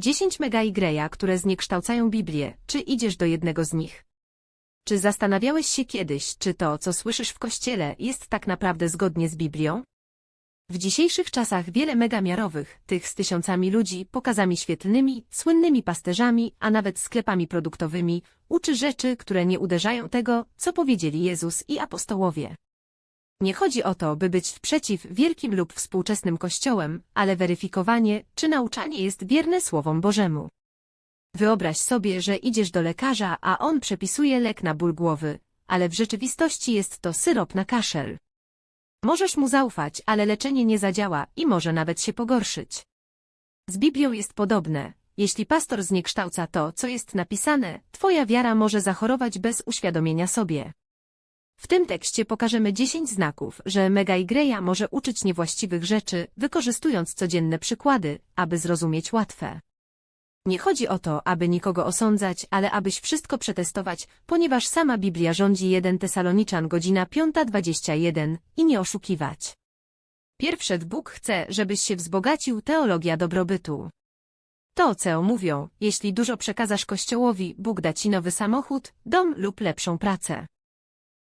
10 mega greja, które zniekształcają Biblię, czy idziesz do jednego z nich? Czy zastanawiałeś się kiedyś, czy to, co słyszysz w kościele, jest tak naprawdę zgodnie z Biblią? W dzisiejszych czasach wiele megamiarowych, tych z tysiącami ludzi, pokazami świetlnymi, słynnymi pasterzami, a nawet sklepami produktowymi, uczy rzeczy, które nie uderzają tego, co powiedzieli Jezus i apostołowie. Nie chodzi o to, by być przeciw wielkim lub współczesnym kościołem, ale weryfikowanie, czy nauczanie jest wierne Słowom Bożemu. Wyobraź sobie, że idziesz do lekarza, a on przepisuje lek na ból głowy, ale w rzeczywistości jest to syrop na kaszel. Możesz mu zaufać, ale leczenie nie zadziała i może nawet się pogorszyć. Z Biblią jest podobne. Jeśli pastor zniekształca to, co jest napisane, twoja wiara może zachorować bez uświadomienia sobie. W tym tekście pokażemy 10 znaków, że Mega i może uczyć niewłaściwych rzeczy, wykorzystując codzienne przykłady, aby zrozumieć łatwe. Nie chodzi o to, aby nikogo osądzać, ale abyś wszystko przetestować, ponieważ sama Biblia rządzi 1 Tesaloniczan godzina 5.21 i nie oszukiwać. Pierwsze Bóg chce, żebyś się wzbogacił teologia dobrobytu. To, co mówią, jeśli dużo przekazasz Kościołowi, Bóg da ci nowy samochód, dom lub lepszą pracę.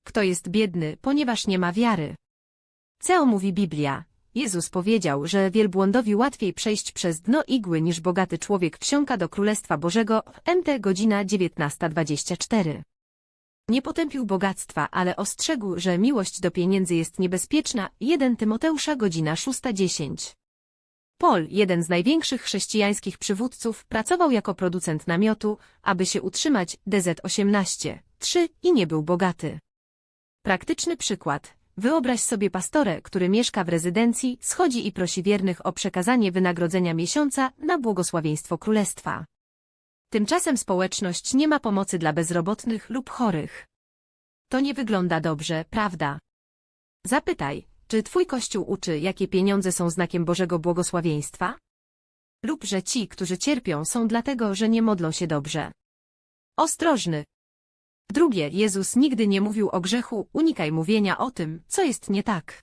Kto jest biedny, ponieważ nie ma wiary? Co mówi Biblia? Jezus powiedział, że wielbłądowi łatwiej przejść przez dno igły niż bogaty człowiek wsiąka do Królestwa Bożego, MT godzina 19.24. Nie potępił bogactwa, ale ostrzegł, że miłość do pieniędzy jest niebezpieczna, 1 Tymoteusza godzina 6.10. Paul, jeden z największych chrześcijańskich przywódców, pracował jako producent namiotu, aby się utrzymać DZ-18, 3 i nie był bogaty. Praktyczny przykład. Wyobraź sobie pastorę, który mieszka w rezydencji, schodzi i prosi wiernych o przekazanie wynagrodzenia miesiąca na błogosławieństwo królestwa. Tymczasem społeczność nie ma pomocy dla bezrobotnych lub chorych. To nie wygląda dobrze, prawda? Zapytaj, czy twój kościół uczy, jakie pieniądze są znakiem Bożego błogosławieństwa? Lub że ci, którzy cierpią, są dlatego, że nie modlą się dobrze. Ostrożny, Drugie, Jezus nigdy nie mówił o grzechu, unikaj mówienia o tym, co jest nie tak.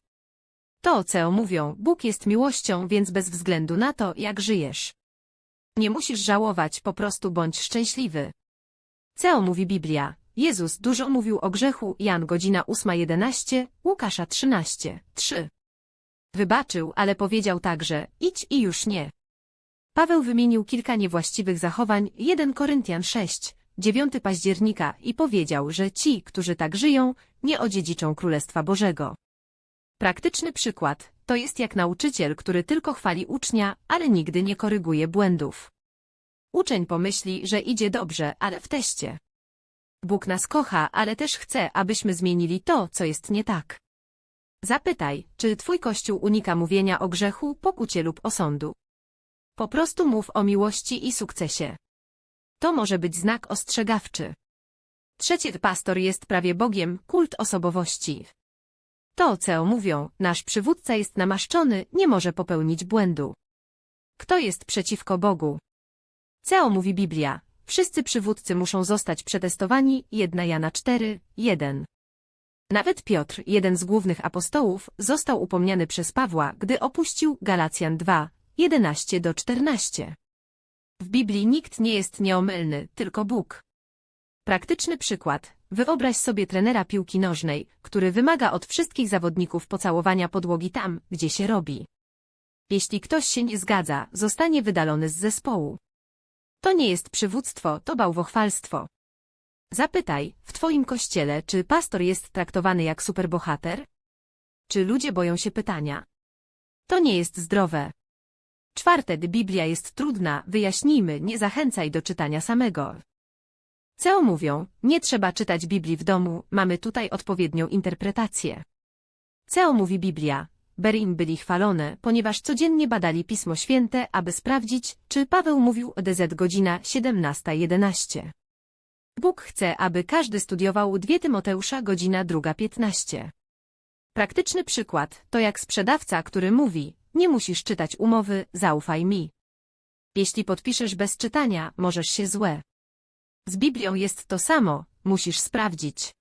To, co mówią, Bóg jest miłością, więc bez względu na to, jak żyjesz. Nie musisz żałować, po prostu bądź szczęśliwy. Co mówi Biblia? Jezus dużo mówił o grzechu, Jan godzina 8.11, Łukasza 13, 3. Wybaczył, ale powiedział także, idź i już nie. Paweł wymienił kilka niewłaściwych zachowań, 1 Koryntian 6, 9 października i powiedział, że ci, którzy tak żyją, nie odziedziczą Królestwa Bożego. Praktyczny przykład to jest jak nauczyciel, który tylko chwali ucznia, ale nigdy nie koryguje błędów. Uczeń pomyśli, że idzie dobrze, ale w teście. Bóg nas kocha, ale też chce, abyśmy zmienili to, co jest nie tak. Zapytaj, czy twój kościół unika mówienia o grzechu, pokucie lub osądu. Po prostu mów o miłości i sukcesie. To może być znak ostrzegawczy. Trzeci pastor jest prawie Bogiem, kult osobowości. To, co mówią, nasz przywódca jest namaszczony, nie może popełnić błędu. Kto jest przeciwko Bogu? Co mówi Biblia? Wszyscy przywódcy muszą zostać przetestowani, 1 Jana 4, 1. Nawet Piotr, jeden z głównych apostołów, został upomniany przez Pawła, gdy opuścił Galacjan 2, 11 do 14. W Biblii nikt nie jest nieomylny, tylko Bóg. Praktyczny przykład. Wyobraź sobie trenera piłki nożnej, który wymaga od wszystkich zawodników pocałowania podłogi tam, gdzie się robi. Jeśli ktoś się nie zgadza, zostanie wydalony z zespołu. To nie jest przywództwo, to bałwochwalstwo. Zapytaj, w twoim kościele, czy pastor jest traktowany jak superbohater? Czy ludzie boją się pytania? To nie jest zdrowe. Czwarte, gdy Biblia jest trudna, wyjaśnijmy, nie zachęcaj do czytania samego. Co mówią, nie trzeba czytać Biblii w domu, mamy tutaj odpowiednią interpretację. Co mówi Biblia? Berim byli chwalone, ponieważ codziennie badali Pismo Święte, aby sprawdzić, czy Paweł mówił o DZ godzina 17.11. Bóg chce, aby każdy studiował 2 Tymoteusza godzina 2.15. Praktyczny przykład to jak sprzedawca, który mówi, nie musisz czytać umowy, zaufaj mi. Jeśli podpiszesz bez czytania, możesz się złe. Z Biblią jest to samo, musisz sprawdzić.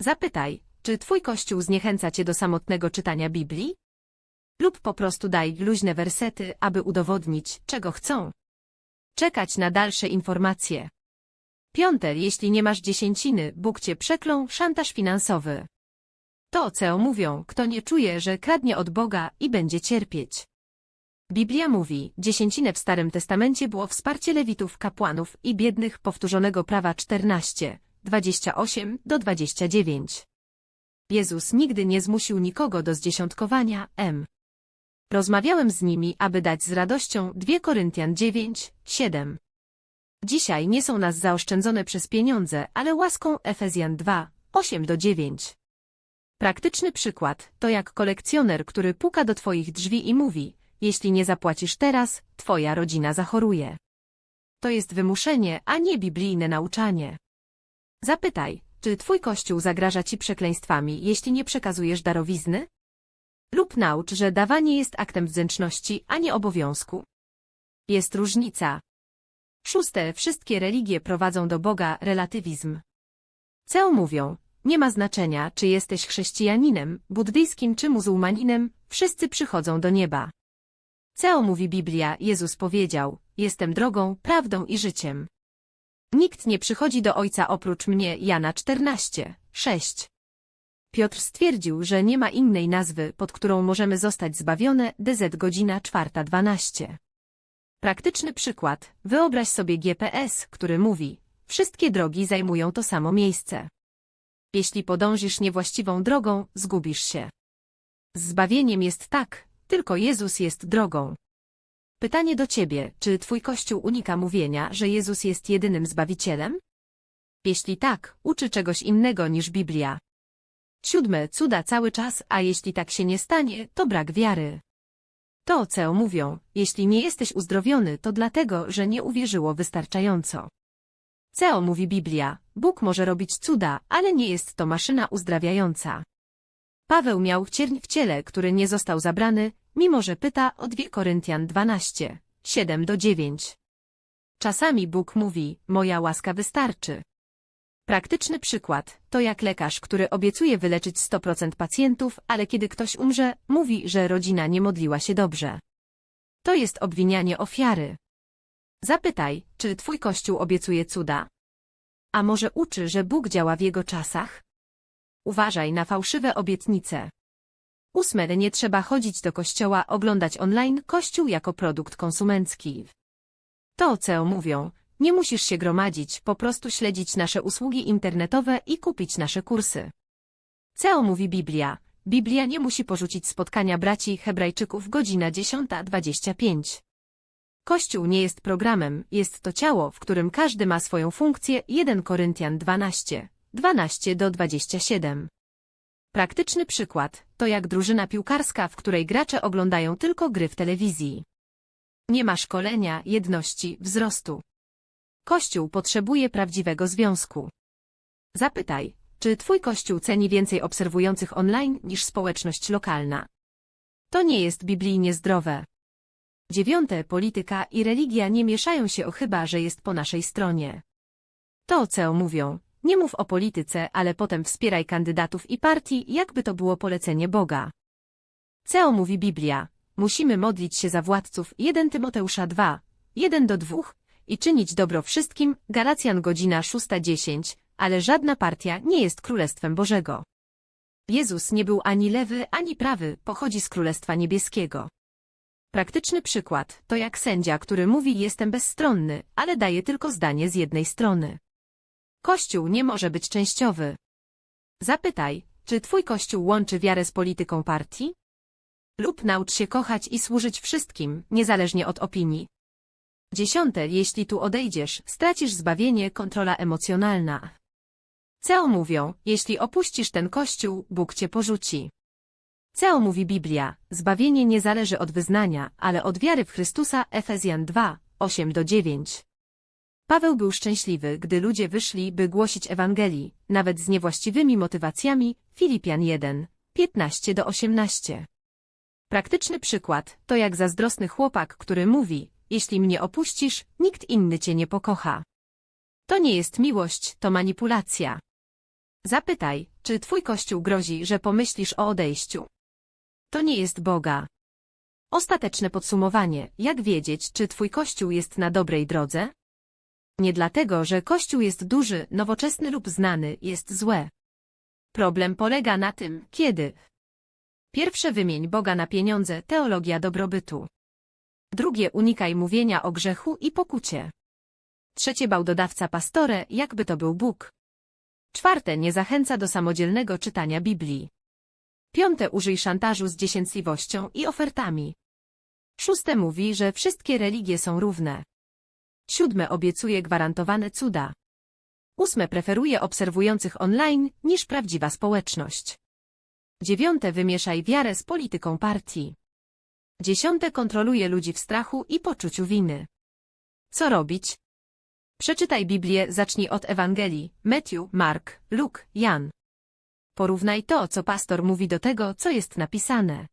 Zapytaj, czy twój kościół zniechęca cię do samotnego czytania Biblii? Lub po prostu daj luźne wersety, aby udowodnić, czego chcą. Czekać na dalsze informacje. Piąte, jeśli nie masz dziesięciny, Bóg cię przeklął, szantaż finansowy. To CEO mówią, kto nie czuje, że kradnie od Boga i będzie cierpieć. Biblia mówi, dziesięcinę w Starym Testamencie było wsparcie lewitów, kapłanów i biednych powtórzonego prawa 14, 28 do 29. Jezus nigdy nie zmusił nikogo do zdziesiątkowania, m. Rozmawiałem z nimi, aby dać z radością 2 Koryntian 9, 7. Dzisiaj nie są nas zaoszczędzone przez pieniądze, ale łaską Efezjan 2, 8 do 9. Praktyczny przykład to jak kolekcjoner, który puka do twoich drzwi i mówi, jeśli nie zapłacisz teraz, twoja rodzina zachoruje. To jest wymuszenie, a nie biblijne nauczanie. Zapytaj, czy twój kościół zagraża ci przekleństwami, jeśli nie przekazujesz darowizny? Lub naucz, że dawanie jest aktem wdzięczności, a nie obowiązku. Jest różnica. Szóste, wszystkie religie prowadzą do Boga relatywizm. CEO mówią, nie ma znaczenia, czy jesteś chrześcijaninem, buddyjskim czy muzułmaninem, wszyscy przychodzą do nieba. CEO mówi Biblia, Jezus powiedział, jestem drogą, prawdą i życiem. Nikt nie przychodzi do Ojca oprócz mnie, Jana 14, 6. Piotr stwierdził, że nie ma innej nazwy, pod którą możemy zostać zbawione, DZ godzina 4.12. Praktyczny przykład, wyobraź sobie GPS, który mówi, wszystkie drogi zajmują to samo miejsce. Jeśli podążysz niewłaściwą drogą, zgubisz się. Zbawieniem jest tak, tylko Jezus jest drogą. Pytanie do Ciebie, czy Twój Kościół unika mówienia, że Jezus jest jedynym Zbawicielem? Jeśli tak, uczy czegoś innego niż Biblia. Siódme, cuda cały czas, a jeśli tak się nie stanie, to brak wiary. To, co mówią, jeśli nie jesteś uzdrowiony, to dlatego, że nie uwierzyło wystarczająco. CEO mówi Biblia, Bóg może robić cuda, ale nie jest to maszyna uzdrawiająca. Paweł miał cierń w ciele, który nie został zabrany, mimo że pyta o 2 Koryntian 12, 7 do 9. Czasami Bóg mówi, moja łaska wystarczy. Praktyczny przykład to jak lekarz, który obiecuje wyleczyć 100% pacjentów, ale kiedy ktoś umrze, mówi, że rodzina nie modliła się dobrze. To jest obwinianie ofiary. Zapytaj, czy twój kościół obiecuje cuda? A może uczy, że Bóg działa w jego czasach? Uważaj na fałszywe obietnice. Ósme, nie trzeba chodzić do kościoła, oglądać online kościół jako produkt konsumencki. To, co mówią, nie musisz się gromadzić, po prostu śledzić nasze usługi internetowe i kupić nasze kursy. CEO mówi Biblia. Biblia nie musi porzucić spotkania braci hebrajczyków godzina 10.25. Kościół nie jest programem, jest to ciało, w którym każdy ma swoją funkcję 1 Koryntian 12, 12 do 27. Praktyczny przykład to jak drużyna piłkarska, w której gracze oglądają tylko gry w telewizji. Nie ma szkolenia, jedności, wzrostu. Kościół potrzebuje prawdziwego związku. Zapytaj, czy twój kościół ceni więcej obserwujących online niż społeczność lokalna? To nie jest biblijnie zdrowe. Dziewiąte, polityka i religia nie mieszają się o chyba, że jest po naszej stronie. To, co mówią, nie mów o polityce, ale potem wspieraj kandydatów i partii, jakby to było polecenie Boga. CEO mówi Biblia. Musimy modlić się za władców 1 Tymoteusza 2, 1 do 2 i czynić dobro wszystkim, Galacjan godzina 6.10, ale żadna partia nie jest Królestwem Bożego. Jezus nie był ani lewy, ani prawy, pochodzi z Królestwa Niebieskiego. Praktyczny przykład to jak sędzia, który mówi jestem bezstronny, ale daje tylko zdanie z jednej strony. Kościół nie może być częściowy. Zapytaj, czy twój kościół łączy wiarę z polityką partii? Lub naucz się kochać i służyć wszystkim, niezależnie od opinii. Dziesiąte, jeśli tu odejdziesz, stracisz zbawienie, kontrola emocjonalna. CEO mówią, jeśli opuścisz ten kościół, Bóg cię porzuci. CEO mówi Biblia, zbawienie nie zależy od wyznania, ale od wiary w Chrystusa, Efezjan 2, 8 do 9. Paweł był szczęśliwy, gdy ludzie wyszli, by głosić Ewangelii, nawet z niewłaściwymi motywacjami, Filipian 1, 15 do 18. Praktyczny przykład to jak zazdrosny chłopak, który mówi, jeśli mnie opuścisz, nikt inny cię nie pokocha. To nie jest miłość, to manipulacja. Zapytaj, czy twój kościół grozi, że pomyślisz o odejściu. To nie jest Boga. Ostateczne podsumowanie. Jak wiedzieć, czy twój kościół jest na dobrej drodze? Nie dlatego, że kościół jest duży, nowoczesny lub znany, jest złe. Problem polega na tym, kiedy. Pierwsze wymień Boga na pieniądze, teologia dobrobytu. Drugie unikaj mówienia o grzechu i pokucie. Trzecie bałdodawca pastore, jakby to był Bóg. Czwarte nie zachęca do samodzielnego czytania Biblii. Piąte użyj szantażu z dziesiętliwością i ofertami. Szóste mówi, że wszystkie religie są równe. Siódme obiecuje gwarantowane cuda. Ósme preferuje obserwujących online niż prawdziwa społeczność. Dziewiąte wymieszaj wiarę z polityką partii. Dziesiąte kontroluje ludzi w strachu i poczuciu winy. Co robić? Przeczytaj Biblię, zacznij od Ewangelii, Matthew, Mark, Luke, Jan. Porównaj to, co pastor mówi do tego, co jest napisane.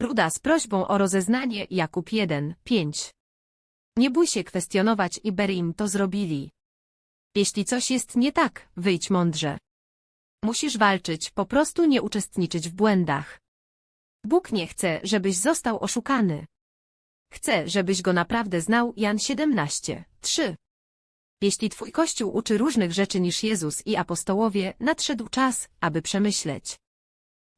Ruda z prośbą o rozeznanie Jakub 1, 5. Nie bój się kwestionować i Berim to zrobili. Jeśli coś jest nie tak, wyjdź mądrze. Musisz walczyć, po prostu nie uczestniczyć w błędach. Bóg nie chce, żebyś został oszukany. Chce, żebyś go naprawdę znał Jan 17, 3. Jeśli twój kościół uczy różnych rzeczy niż Jezus i apostołowie, nadszedł czas, aby przemyśleć.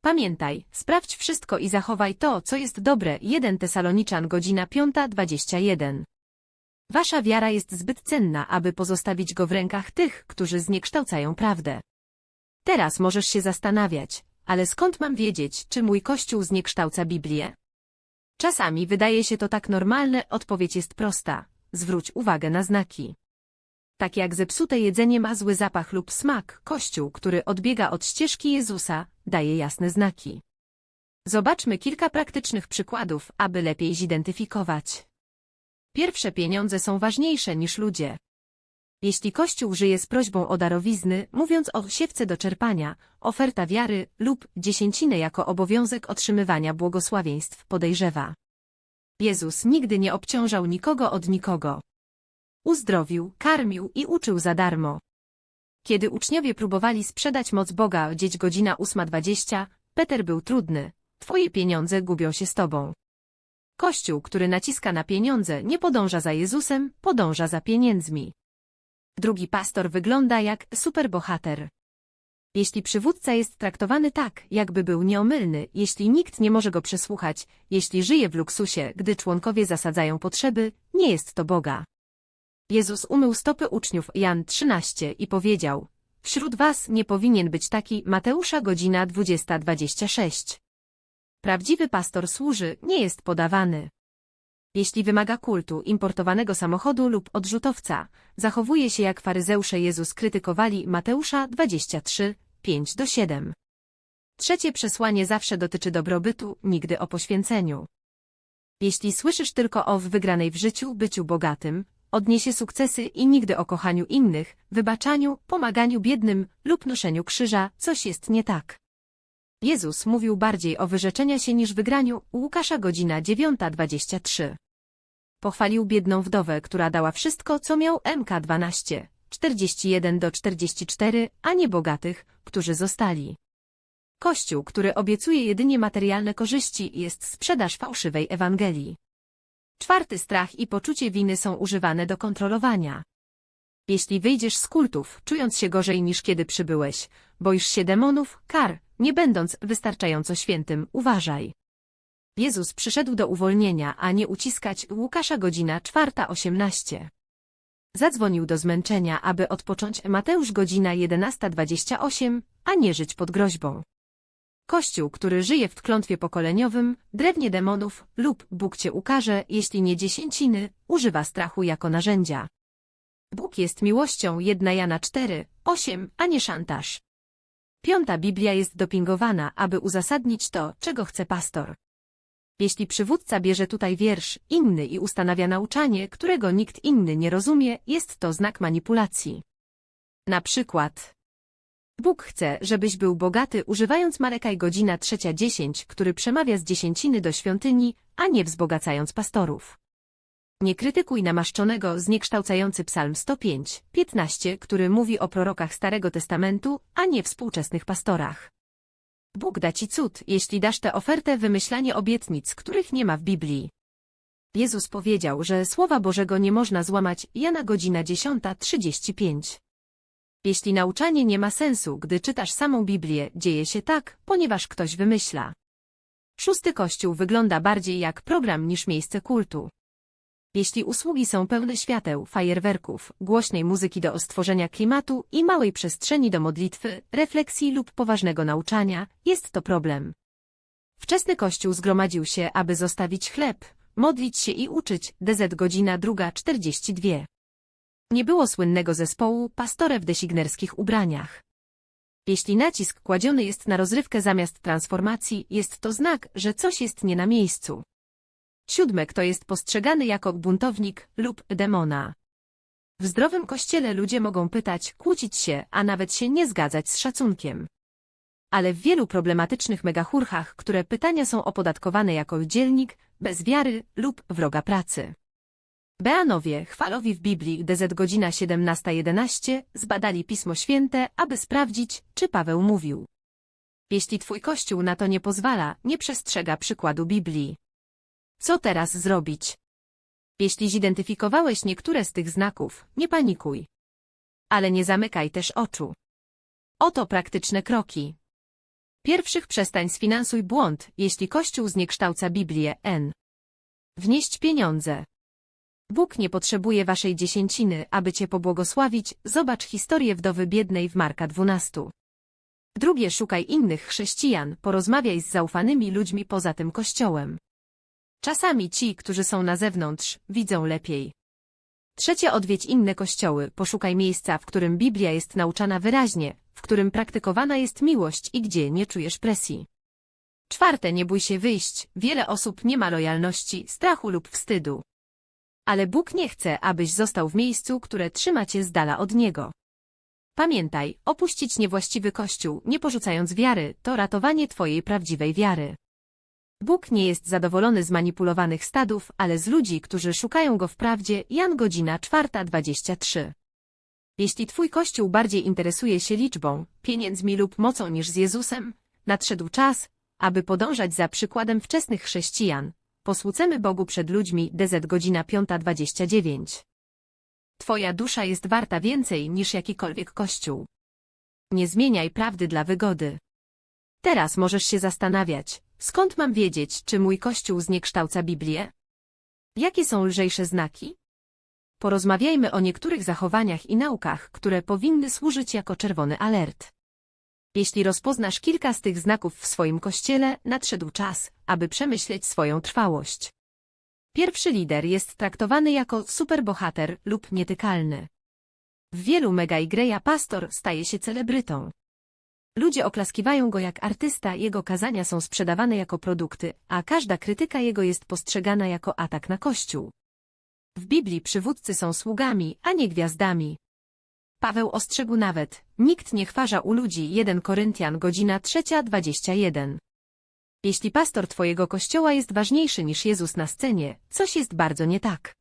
Pamiętaj, sprawdź wszystko i zachowaj to, co jest dobre. 1 Tesaloniczan godzina 5.21. Wasza wiara jest zbyt cenna, aby pozostawić go w rękach tych, którzy zniekształcają prawdę. Teraz możesz się zastanawiać, ale skąd mam wiedzieć, czy mój kościół zniekształca Biblię? Czasami wydaje się to tak normalne, odpowiedź jest prosta. Zwróć uwagę na znaki. Tak jak zepsute jedzenie ma zły zapach lub smak, Kościół, który odbiega od ścieżki Jezusa, daje jasne znaki. Zobaczmy kilka praktycznych przykładów, aby lepiej zidentyfikować. Pierwsze pieniądze są ważniejsze niż ludzie. Jeśli Kościół żyje z prośbą o darowizny, mówiąc o siewce do czerpania, oferta wiary lub dziesięcinę jako obowiązek otrzymywania błogosławieństw podejrzewa. Jezus nigdy nie obciążał nikogo od nikogo. Uzdrowił, karmił i uczył za darmo. Kiedy uczniowie próbowali sprzedać moc Boga dzieć godzina 8.20, Peter był trudny. Twoje pieniądze gubią się z tobą. Kościół, który naciska na pieniądze, nie podąża za Jezusem, podąża za pieniędzmi. Drugi pastor wygląda jak superbohater. Jeśli przywódca jest traktowany tak, jakby był nieomylny, jeśli nikt nie może go przesłuchać, jeśli żyje w luksusie, gdy członkowie zasadzają potrzeby, nie jest to Boga. Jezus umył stopy uczniów Jan 13 i powiedział, Wśród was nie powinien być taki Mateusza godzina 20.26. Prawdziwy pastor służy, nie jest podawany. Jeśli wymaga kultu, importowanego samochodu lub odrzutowca, zachowuje się jak faryzeusze Jezus krytykowali Mateusza 23, 5 do 7. Trzecie przesłanie zawsze dotyczy dobrobytu, nigdy o poświęceniu. Jeśli słyszysz tylko o wygranej w życiu, byciu bogatym, odniesie sukcesy i nigdy o kochaniu innych, wybaczaniu, pomaganiu biednym lub noszeniu krzyża, coś jest nie tak. Jezus mówił bardziej o wyrzeczenia się niż wygraniu, Łukasza godzina 9.23. Pochwalił biedną wdowę, która dała wszystko, co miał MK 12, 41 do 44, a nie bogatych, którzy zostali. Kościół, który obiecuje jedynie materialne korzyści, jest sprzedaż fałszywej Ewangelii. Czwarty strach i poczucie winy są używane do kontrolowania. Jeśli wyjdziesz z kultów, czując się gorzej niż kiedy przybyłeś, boisz się demonów, kar, nie będąc wystarczająco świętym, uważaj. Jezus przyszedł do uwolnienia, a nie uciskać Łukasza godzina 4.18. Zadzwonił do zmęczenia, aby odpocząć Mateusz godzina 11.28, a nie żyć pod groźbą. Kościół, który żyje w klątwie pokoleniowym, drewnie demonów lub Bóg cię ukaże, jeśli nie dziesięciny, używa strachu jako narzędzia. Bóg jest miłością 1 Jana 4, 8, a nie szantaż. Piąta Biblia jest dopingowana, aby uzasadnić to, czego chce pastor. Jeśli przywódca bierze tutaj wiersz inny i ustanawia nauczanie, którego nikt inny nie rozumie, jest to znak manipulacji. Na przykład Bóg chce, żebyś był bogaty używając Marekaj godzina trzecia dziesięć, który przemawia z dziesięciny do świątyni, a nie wzbogacając pastorów. Nie krytykuj namaszczonego zniekształcający psalm 105, 15, który mówi o prorokach Starego Testamentu, a nie współczesnych pastorach. Bóg da ci cud, jeśli dasz tę ofertę wymyślanie obietnic, których nie ma w Biblii. Jezus powiedział, że Słowa Bożego nie można złamać, Jana godzina 10.35. Jeśli nauczanie nie ma sensu, gdy czytasz samą Biblię, dzieje się tak, ponieważ ktoś wymyśla. Szósty Kościół wygląda bardziej jak program niż miejsce kultu. Jeśli usługi są pełne świateł, fajerwerków, głośnej muzyki do ostworzenia klimatu i małej przestrzeni do modlitwy, refleksji lub poważnego nauczania, jest to problem. Wczesny Kościół zgromadził się, aby zostawić chleb, modlić się i uczyć, DZ godzina druga 42. Nie było słynnego zespołu pastore w designerskich ubraniach. Jeśli nacisk kładziony jest na rozrywkę zamiast transformacji, jest to znak, że coś jest nie na miejscu. Siódme kto jest postrzegany jako buntownik lub demona. W zdrowym kościele ludzie mogą pytać, kłócić się, a nawet się nie zgadzać z szacunkiem. Ale w wielu problematycznych megachurchach, które pytania są opodatkowane jako dzielnik, bez wiary lub wroga pracy. Beanowie, chwalowi w Biblii DZ godzina 17.11, zbadali Pismo Święte, aby sprawdzić, czy Paweł mówił. Jeśli twój kościół na to nie pozwala, nie przestrzega przykładu Biblii. Co teraz zrobić? Jeśli zidentyfikowałeś niektóre z tych znaków, nie panikuj. Ale nie zamykaj też oczu. Oto praktyczne kroki. Pierwszych przestań sfinansuj błąd, jeśli Kościół zniekształca Biblię N. Wnieść pieniądze. Bóg nie potrzebuje waszej dziesięciny, aby cię pobłogosławić, zobacz historię wdowy biednej w Marka 12. Drugie szukaj innych chrześcijan, porozmawiaj z zaufanymi ludźmi poza tym kościołem. Czasami ci, którzy są na zewnątrz, widzą lepiej. Trzecie odwiedź inne kościoły, poszukaj miejsca, w którym Biblia jest nauczana wyraźnie, w którym praktykowana jest miłość i gdzie nie czujesz presji. Czwarte, nie bój się wyjść, wiele osób nie ma lojalności, strachu lub wstydu. Ale Bóg nie chce, abyś został w miejscu, które trzyma cię z dala od Niego. Pamiętaj, opuścić niewłaściwy kościół, nie porzucając wiary, to ratowanie twojej prawdziwej wiary. Bóg nie jest zadowolony z manipulowanych stadów, ale z ludzi, którzy szukają Go w prawdzie. Jan godzina 4.23. Jeśli Twój Kościół bardziej interesuje się liczbą, pieniędzmi lub mocą niż z Jezusem, nadszedł czas, aby podążać za przykładem wczesnych chrześcijan. Posłucemy Bogu przed ludźmi. DZ godzina 5.29. Twoja dusza jest warta więcej niż jakikolwiek Kościół. Nie zmieniaj prawdy dla wygody. Teraz możesz się zastanawiać, Skąd mam wiedzieć, czy mój kościół zniekształca Biblię? Jakie są lżejsze znaki? Porozmawiajmy o niektórych zachowaniach i naukach, które powinny służyć jako czerwony alert. Jeśli rozpoznasz kilka z tych znaków w swoim kościele, nadszedł czas, aby przemyśleć swoją trwałość. Pierwszy lider jest traktowany jako superbohater lub nietykalny. W wielu mega i greja pastor staje się celebrytą. Ludzie oklaskiwają go jak artysta, jego kazania są sprzedawane jako produkty, a każda krytyka jego jest postrzegana jako atak na Kościół. W Biblii przywódcy są sługami, a nie gwiazdami. Paweł ostrzegł nawet, nikt nie chwarza u ludzi 1 Koryntian godzina 3.21. Jeśli pastor twojego kościoła jest ważniejszy niż Jezus na scenie, coś jest bardzo nie tak.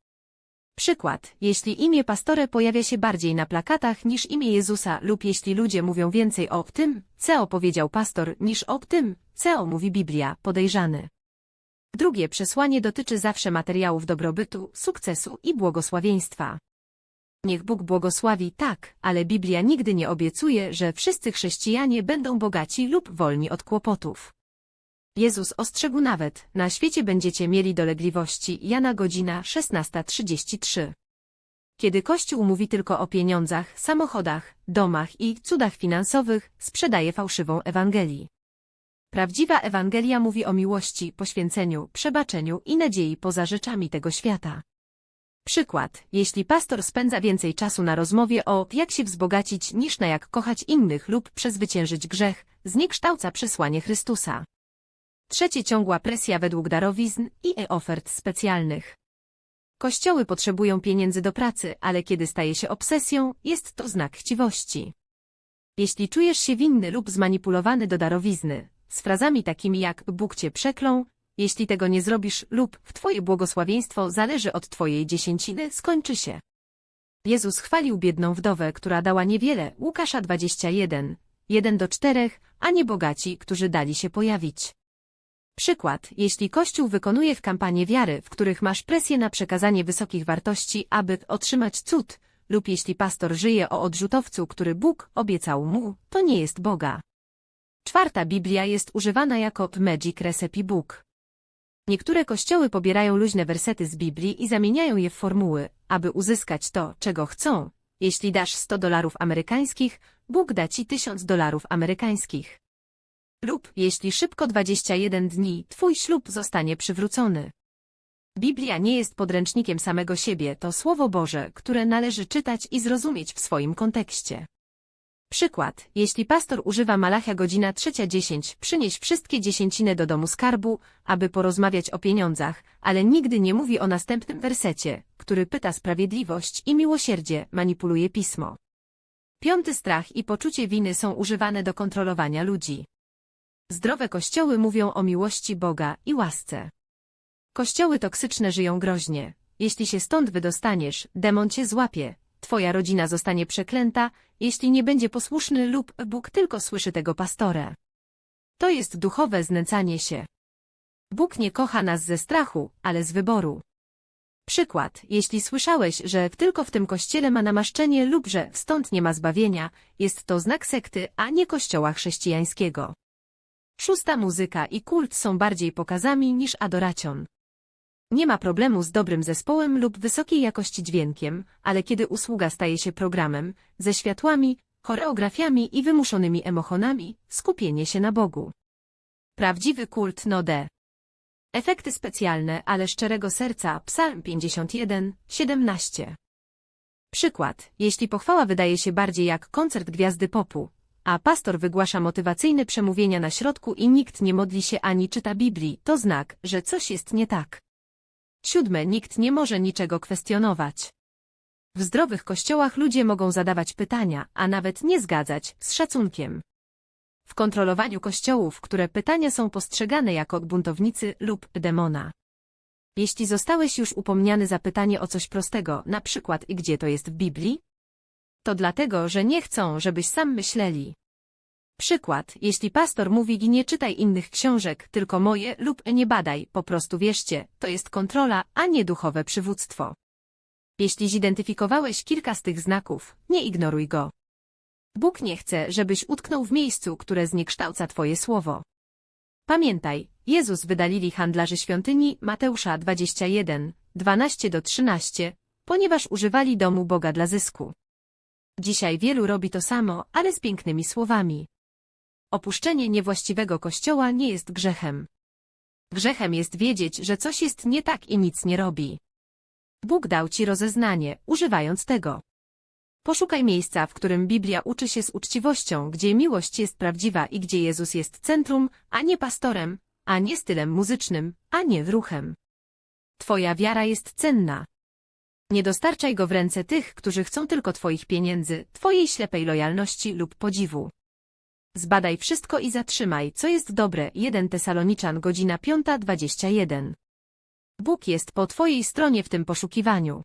Przykład, jeśli imię pastore pojawia się bardziej na plakatach niż imię Jezusa lub jeśli ludzie mówią więcej o tym, co powiedział pastor, niż o tym, co mówi Biblia, podejrzany. Drugie przesłanie dotyczy zawsze materiałów dobrobytu, sukcesu i błogosławieństwa. Niech Bóg błogosławi tak, ale Biblia nigdy nie obiecuje, że wszyscy chrześcijanie będą bogaci lub wolni od kłopotów. Jezus ostrzegł nawet, na świecie będziecie mieli dolegliwości, Jana godzina 16.33. Kiedy Kościół mówi tylko o pieniądzach, samochodach, domach i cudach finansowych, sprzedaje fałszywą Ewangelii. Prawdziwa Ewangelia mówi o miłości, poświęceniu, przebaczeniu i nadziei poza rzeczami tego świata. Przykład, jeśli pastor spędza więcej czasu na rozmowie o jak się wzbogacić niż na jak kochać innych lub przezwyciężyć grzech, zniekształca przesłanie Chrystusa. Trzecie ciągła presja według darowizn i ofert specjalnych. Kościoły potrzebują pieniędzy do pracy, ale kiedy staje się obsesją, jest to znak chciwości. Jeśli czujesz się winny lub zmanipulowany do darowizny, z frazami takimi jak Bóg cię przeklął, jeśli tego nie zrobisz lub w twoje błogosławieństwo zależy od twojej dziesięciny, skończy się. Jezus chwalił biedną wdowę, która dała niewiele, Łukasza 21, 1 do 4, a nie bogaci, którzy dali się pojawić. Przykład, jeśli Kościół wykonuje w kampanii wiary, w których masz presję na przekazanie wysokich wartości, aby otrzymać cud, lub jeśli pastor żyje o odrzutowcu, który Bóg obiecał mu, to nie jest Boga. Czwarta Biblia jest używana jako Magic Recipe Book. Niektóre kościoły pobierają luźne wersety z Biblii i zamieniają je w formuły, aby uzyskać to, czego chcą. Jeśli dasz 100 dolarów amerykańskich, Bóg da ci 1000 dolarów amerykańskich. Lub, jeśli szybko 21 dni, twój ślub zostanie przywrócony. Biblia nie jest podręcznikiem samego siebie, to Słowo Boże, które należy czytać i zrozumieć w swoim kontekście. Przykład, jeśli pastor używa Malachia godzina 3.10, przynieś wszystkie dziesięciny do domu skarbu, aby porozmawiać o pieniądzach, ale nigdy nie mówi o następnym wersecie, który pyta sprawiedliwość i miłosierdzie, manipuluje pismo. Piąty strach i poczucie winy są używane do kontrolowania ludzi. Zdrowe kościoły mówią o miłości Boga i łasce. Kościoły toksyczne żyją groźnie. Jeśli się stąd wydostaniesz, demon cię złapie, twoja rodzina zostanie przeklęta, jeśli nie będzie posłuszny lub Bóg tylko słyszy tego pastora. To jest duchowe znęcanie się. Bóg nie kocha nas ze strachu, ale z wyboru. Przykład, jeśli słyszałeś, że tylko w tym kościele ma namaszczenie lub że stąd nie ma zbawienia, jest to znak sekty, a nie kościoła chrześcijańskiego. Szósta muzyka i kult są bardziej pokazami niż adoracion. Nie ma problemu z dobrym zespołem lub wysokiej jakości dźwiękiem, ale kiedy usługa staje się programem, ze światłami, choreografiami i wymuszonymi emochonami, skupienie się na Bogu. Prawdziwy kult no de. Efekty specjalne, ale szczerego serca, Psalm 51, 17. Przykład, jeśli pochwała wydaje się bardziej jak koncert gwiazdy popu, a pastor wygłasza motywacyjne przemówienia na środku i nikt nie modli się ani czyta Biblii, to znak, że coś jest nie tak. Siódme, nikt nie może niczego kwestionować. W zdrowych kościołach ludzie mogą zadawać pytania, a nawet nie zgadzać, z szacunkiem. W kontrolowaniu kościołów, które pytania są postrzegane jako buntownicy lub demona. Jeśli zostałeś już upomniany za pytanie o coś prostego, na przykład i gdzie to jest w Biblii? To dlatego, że nie chcą, żebyś sam myśleli. Przykład, jeśli pastor mówi nie czytaj innych książek, tylko moje lub nie badaj, po prostu wierzcie, to jest kontrola, a nie duchowe przywództwo. Jeśli zidentyfikowałeś kilka z tych znaków, nie ignoruj go. Bóg nie chce, żebyś utknął w miejscu, które zniekształca Twoje słowo. Pamiętaj, Jezus wydalili handlarzy świątyni Mateusza 21, 12 do 13, ponieważ używali domu Boga dla zysku. Dzisiaj wielu robi to samo, ale z pięknymi słowami. Opuszczenie niewłaściwego kościoła nie jest grzechem. Grzechem jest wiedzieć, że coś jest nie tak i nic nie robi. Bóg dał ci rozeznanie, używając tego. Poszukaj miejsca, w którym Biblia uczy się z uczciwością, gdzie miłość jest prawdziwa i gdzie Jezus jest centrum, a nie pastorem, a nie stylem muzycznym, a nie ruchem. Twoja wiara jest cenna. Nie dostarczaj go w ręce tych, którzy chcą tylko Twoich pieniędzy, Twojej ślepej lojalności lub podziwu. Zbadaj wszystko i zatrzymaj, co jest dobre. 1 Tesaloniczan godzina 5.21. Bóg jest po Twojej stronie w tym poszukiwaniu.